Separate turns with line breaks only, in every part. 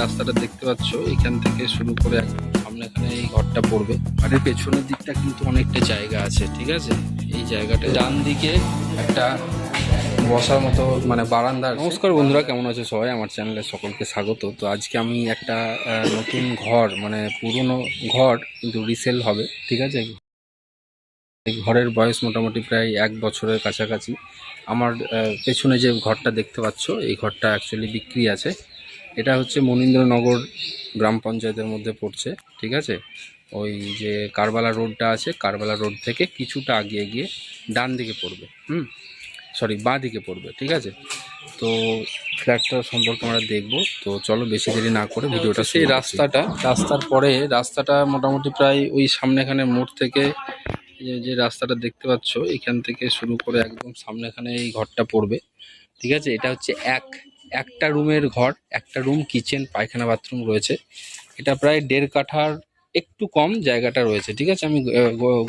রাস্তাটা দেখতে পাচ্ছ, এখান থেকে শুরু করে সামনে এখানে এই ঘরটা পড়বে। আর এর পেছনের দিকটা কিন্তু অনেকটা জায়গা আছে, ঠিক আছে? এই জায়গাটা ডান দিকে একটা বসার মতো মানে বারান্দা নমস্কার বন্ধুরা, কেমন আছে সবাই? আমার চ্যানেলে সকলকে স্বাগত। তো আজকে আমি একটা নতুন ঘর মানে পুরনো ঘর কিন্তু রিসেল হবে, ঠিক আছে? ঘরের বয়স মোটামুটি প্রায় এক বছরের কাছাকাছি। আমার পেছনে যে ঘরটা দেখতে পাচ্ছ, এই ঘরটা অ্যাকচুয়ালি বিক্রি আছে। এটা হচ্ছে মনীন্দ্রনগর গ্রাম পঞ্চায়েতের মধ্যে পড়ছে ঠিক আছে? ওই যে কারবালা রোডটা আছে কারবালা রোড থেকে কিছুটা আগিয়ে গিয়ে ডান দিকে পড়বে হুম? সরি বাঁ দিকে পড়বে ঠিক আছে? তো ফ্ল্যাটটা সম্পর্কে আমরা দেখব তো চলো বেশি দেরি না করে ভিডিওটা সেই রাস্তাটা রাস্তার পরে রাস্তাটা মোটামুটি প্রায় ওই সামনেখানে মোড় থেকে যে যে রাস্তাটা দেখতে পাচ্ছ এখান থেকে শুরু করে একদম সামনেখানে এই ঘরটা পড়বে ঠিক আছে? এটা হচ্ছে এক একটা রুমের ঘর, একটা রুম, কিচেন, পায়খানা, বাথরুম রয়েছে। এটা প্রায় দেড় কাঠার একটু কম জায়গাটা রয়েছে, ঠিক আছে? আমি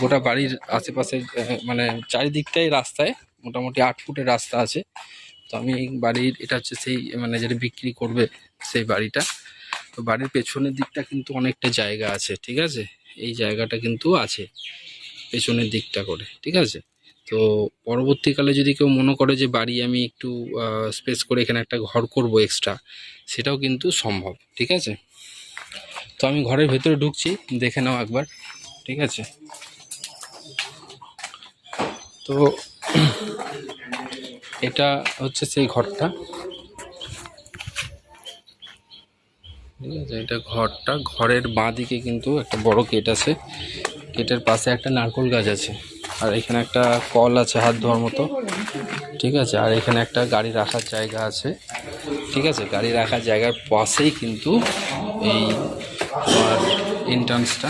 গোটা বাড়ির আশেপাশে মানে চারিদিকটাই রাস্তায়, মোটামুটি আট ফুটের রাস্তা আছে। তো আমি বাড়ির, এটা হচ্ছে সেই মানে যেটা বিক্রি করবে সেই বাড়িটা। তো বাড়ির পেছনের দিকটা কিন্তু অনেকটা জায়গা আছে, ঠিক আছে? এই জায়গাটা কিন্তু আছে, পেছনের দিকটা করে, ঠিক আছে? তো পরবর্তীকালে যদি কেউ মনে করে যে বাড়ি আমি একটু স্পেস করে এখানে একটা ঘর করব এক্সট্রা সেটাও কিন্তু সম্ভব, ঠিক আছে? তো আমি ঘরের ভেতরে ঢুকছি, দেখে নাও একবার, ঠিক আছে? তো এটা হচ্ছে সেই ঘরটা। ঠিক আছে, এটা ঘরটা, ঘরের বাঁ দিকে কিন্তু একটা বড় গেট আছে। গেটের পাশে একটা নারকোল গাছ আছে। আর এখানে একটা কল আছে হাত ধোয়ার মতো। ঠিক আছে? আর এখানে একটা গাড়ি রাখার জায়গা আছে। ঠিক আছে? গাড়ি রাখার জায়গার পাশেই কিন্তু এই তোমার এন্ট্রান্সটা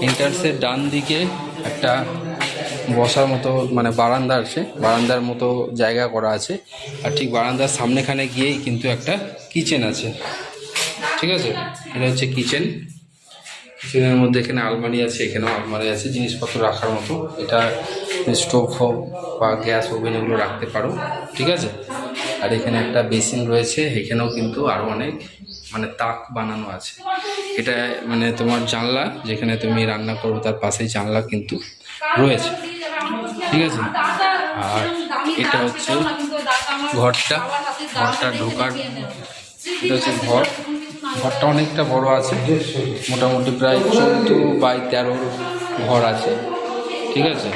এন্ট্রান্সের ডান দিকে একটা বসার মতো মানে বারান্দা আছে। বারান্দার মতো জায়গা করা আছে। আর ঠিক বারান্দার সামনেখানে গিয়েই কিন্তু একটা কিচেন আছে। ঠিক আছে? এটা হচ্ছে কিচেন কিচেনের মধ্যে এখানে আলমারি আছে, এখানেও আলমারি আছে, জিনিসপত্র রাখার মতো। এটা স্টোভ হোক বা গ্যাস ওভেন এগুলো রাখতে পারো, ঠিক আছে? আর এখানে একটা বেসিন রয়েছে, এখানেও কিন্তু আরও অনেক মানে তাক বানানো আছে। এটা মানে তোমার জানলা, যেখানে তুমি রান্না করবে তার পাশেই জানলা কিন্তু রয়েছে, ঠিক আছে? আর এটা হচ্ছে ঘরটা ঘরটা ঢোকার, এটা হচ্ছে ঘর। ঘরটা অনেকটা বড় আছে, মোটামুটি প্রায় চোদ্দ বাই তেরো ঘর আছে, ঠিক আছে?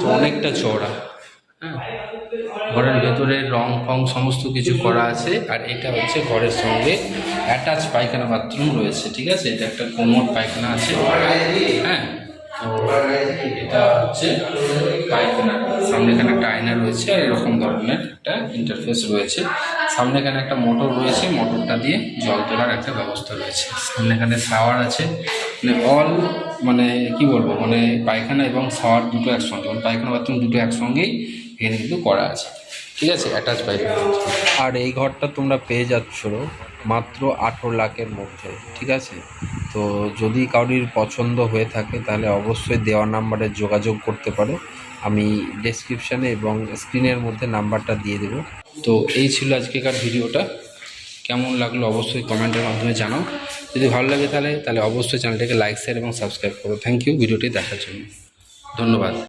তো অনেকটা চওড়া। ঘরের ভেতরে রং ফং সমস্ত কিছু করা আছে, আর এটা হচ্ছে ঘরের সঙ্গে অ্যাটাচ পায়খানা বাথরুম রয়েছে, ঠিক আছে? এটা একটা কোমর পায়খানা আছে। হ্যাঁ? এটা হচ্ছে পায়খানা সামনে এখানে একটা আয়না রয়েছে আর এরকম ধরনের একটা ইন্টারফেস রয়েছে সামনে এখানে একটা মোটর রয়েছে মোটরটা দিয়ে জল তোলার একটা ব্যবস্থা রয়েছে সামনে এখানে শাওয়ার আছে মানে অল মানে কি বলব মানে পায়খানা এবং শাওয়ার দুটো একসঙ্গে মানে পায়খানা বাথরুম দুটো একসঙ্গেই এখানে কিন্তু করা আছে ঠিক আছে অ্যাটাচ পায়খানা আর এই ঘরটা তোমরা পেয়ে যাচ্ছ মাত্র আঠেরো লাখের মধ্যে, ঠিক আছে? তো যদি কারোর পছন্দ হয়ে থাকে, তাহলে অবশ্যই দেওয়া নাম্বারে যোগাযোগ করতে পারো। আমি ডেসক্রিপশানে এবং স্ক্রিনের মধ্যে নাম্বারটা দিয়ে দেবো। তো এই ছিল আজকেকার ভিডিওটা। কেমন লাগল অবশ্যই কমেন্টের মাধ্যমে জানাও। যদি ভালো লাগে তাহলে তাহলে অবশ্যই চ্যানেলটাকে লাইক শেয়ার এবং সাবস্ক্রাইব করো। থ্যাংক ইউ ভিডিওটি দেখার জন্য। ধন্যবাদ।